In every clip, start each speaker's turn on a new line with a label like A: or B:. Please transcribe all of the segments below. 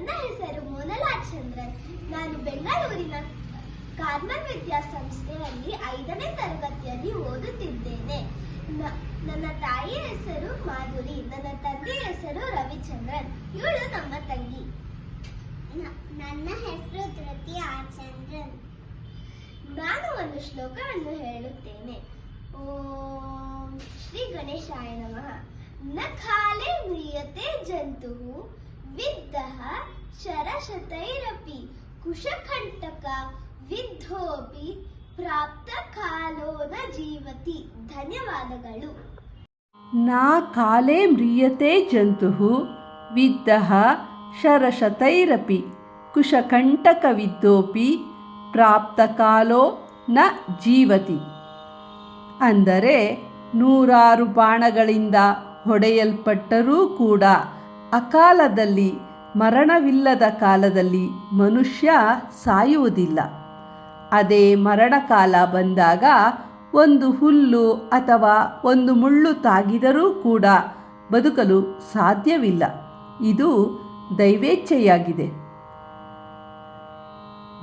A: ನನ್ನ ಹೆಸರು ಮೋನಲಾ ಚಂದ್ರನ್ ನಾನು ಬೆಂಗಳೂರಿನ ಕಾರ್ಮಲ್ ವಿದ್ಯಾಸಂಸ್ಥೆಯಲ್ಲಿ ಐದನೇ ತರಗತಿಯಲ್ಲಿ ಓದುತ್ತಿದ್ದೇನೆ. ನನ್ನ ತಾಯಿಯ ಹೆಸರು ಮಾಧುರಿ ನನ್ನ ತಂದೆಯ ಹೆಸರು ರವಿಚಂದ್ರನ್. ಇವಳು ನಮ್ಮ ತಂಗಿ. ನನ್ನ ಹೆಸರು ಧೃತಿ ಆರ್ ಚಂದ್ರನ್ ನಾನು ಒಂದು ಶ್ಲೋಕವನ್ನು ಹೇಳುತ್ತೇನೆ. ಓಂ ಶ್ರೀ ಗಣೇಶಾಯ ನಮಃ. ನ ಖಾಲೆ ಮ್ರಿಯತೆ ಜಂತು ವಿದ್ಧಃ ಶರಶತೈರಪಿ ಕುಶಕಂಟಕ ವಿದ್ಧೋಪಿ ಪ್ರಾಪ್ತ ಕಾಲೋ ನ ಜೀವತಿ. ಧನ್ಯವಾದಗಳು.
B: ನಾ ಕಾಲೇ ಮ್ರಿಯತೆ ಜಂತು ವಿದ್ಧಃ ಶರಶತೈರಪಿ ಕುಶಕಂಟಕವಿದ್ದೋಪಿ ಪ್ರಾಪ್ತಕಾಲೋ ನ ಜೀವತಿ. ಅಂದರೆ ನೂರಾರು ಬಾಣಗಳಿಂದ ಹೊಡೆಯಲ್ಪಟ್ಟರೂ ಕೂಡ ಅಕಾಲದಲ್ಲಿ, ಮರಣವಿಲ್ಲದ ಕಾಲದಲ್ಲಿ ಮನುಷ್ಯ ಸಾಯುವುದಿಲ್ಲ. ಅದೇ ಮರಣಕಾಲ ಬಂದಾಗ ಒಂದು ಹುಲ್ಲು ಅಥವಾ ಒಂದು ಮುಳ್ಳು ತಾಗಿದರೂ ಕೂಡ ಬದುಕಲು ಸಾಧ್ಯವಿಲ್ಲ. ಇದು ದೈವೇಚ್ಛೆಯಾಗಿದೆ.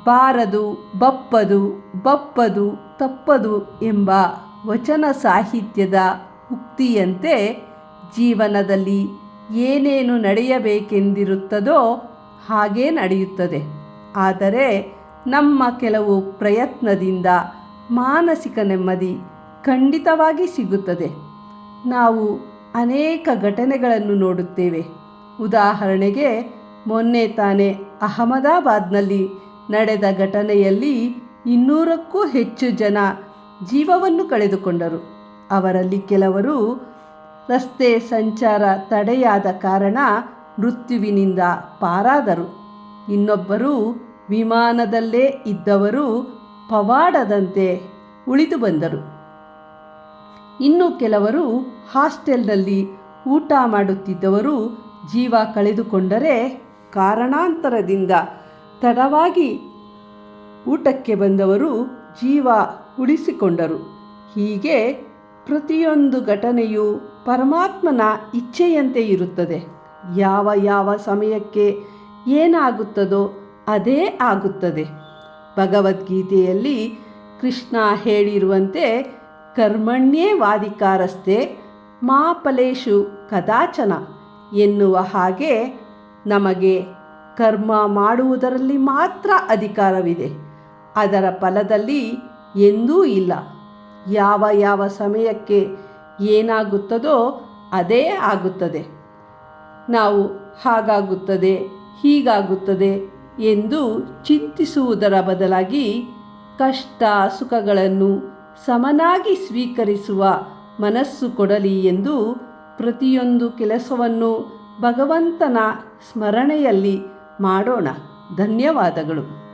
B: ಬಾರದು, ಬಪ್ಪದು ಬಪ್ಪದು, ತಪ್ಪದು ಎಂಬ ವಚನ ಸಾಹಿತ್ಯದ ಉಕ್ತಿಯಂತೆ ಜೀವನದಲ್ಲಿ ಏನೇನು ನಡೆಯಬೇಕೆಂದಿರುತ್ತದೋ ಹಾಗೇ ನಡೆಯುತ್ತದೆ. ಆದರೆ ನಮ್ಮ ಕೆಲವು ಪ್ರಯತ್ನದಿಂದ ಮಾನಸಿಕ ನೆಮ್ಮದಿ ಖಂಡಿತವಾಗಿ ಸಿಗುತ್ತದೆ. ನಾವು ಅನೇಕ ಘಟನೆಗಳನ್ನು ನೋಡುತ್ತೇವೆ. ಉದಾಹರಣೆಗೆ, ಮೊನ್ನೆ ತಾನೇ ಅಹಮದಾಬಾದ್ನಲ್ಲಿ ನಡೆದ ಘಟನೆಯಲ್ಲಿ ಇನ್ನೂರಕ್ಕೂ ಹೆಚ್ಚು ಜನ ಜೀವವನ್ನು ಕಳೆದುಕೊಂಡರು. ಅವರಲ್ಲಿ ಕೆಲವರು ರಸ್ತೆ ಸಂಚಾರ ತಡೆಯಾದ ಕಾರಣ ಮೃತ್ಯುವಿನಿಂದ ಪಾರಾದರು. ಇನ್ನೊಬ್ಬರು ವಿಮಾನದಲ್ಲೇ ಇದ್ದವರು ಪವಾಡದಂತೆ ಉಳಿದು ಬಂದರು. ಇನ್ನು ಕೆಲವರು ಹಾಸ್ಟೆಲ್ನಲ್ಲಿ ಊಟ ಮಾಡುತ್ತಿದ್ದವರು ಜೀವ ಕಳೆದುಕೊಂಡರೆ ಕಾರಣಾಂತರದಿಂದ ತಡವಾಗಿ ಊಟಕ್ಕೆ ಬಂದವರು ಜೀವ ಉಳಿಸಿಕೊಂಡರು. ಹೀಗೆ ಪ್ರತಿಯೊಂದು ಘಟನೆಯು ಪರಮಾತ್ಮನ ಇಚ್ಛೆಯಂತೆ ಇರುತ್ತದೆ. ಯಾವ ಯಾವ ಸಮಯಕ್ಕೆ ಏನಾಗುತ್ತದೋ ಅದೇ ಆಗುತ್ತದೆ. ಭಗವದ್ಗೀತೆಯಲ್ಲಿ ಕೃಷ್ಣ ಹೇಳಿರುವಂತೆ ಕರ್ಮಣ್ಯೇ ವಾದಿಕಾರಸ್ಥೆ, ಮಾ ಫಲೇಶು ಕದಾಚನ ಎನ್ನುವ ಹಾಗೆ ನಮಗೆ ಕರ್ಮ ಮಾಡುವುದರಲ್ಲಿ ಮಾತ್ರ ಅಧಿಕಾರವಿದೆ. ಅದರ ಫಲದಲ್ಲಿ ಎಂದೂ ಇಲ್ಲ. ಯಾವ ಯಾವ ಸಮಯಕ್ಕೆ ಏನಾಗುತ್ತದೋ ಅದೇ ಆಗುತ್ತದೆ. ನಾವು ಹಾಗಾಗುತ್ತದೆ, ಹೀಗಾಗುತ್ತದೆ ಎಂದು ಚಿಂತಿಸುವುದರ ಬದಲಾಗಿ ಕಷ್ಟ ಸುಖಗಳನ್ನು ಸಮನಾಗಿ ಸ್ವೀಕರಿಸುವ ಮನಸ್ಸು ಕೊಡಲಿ ಎಂದು ಪ್ರತಿಯೊಂದು ಕೆಲಸವನ್ನು ಭಗವಂತನ ಸ್ಮರಣೆಯಲ್ಲಿ ಮಾಡೋಣ. ಧನ್ಯವಾದಗಳು.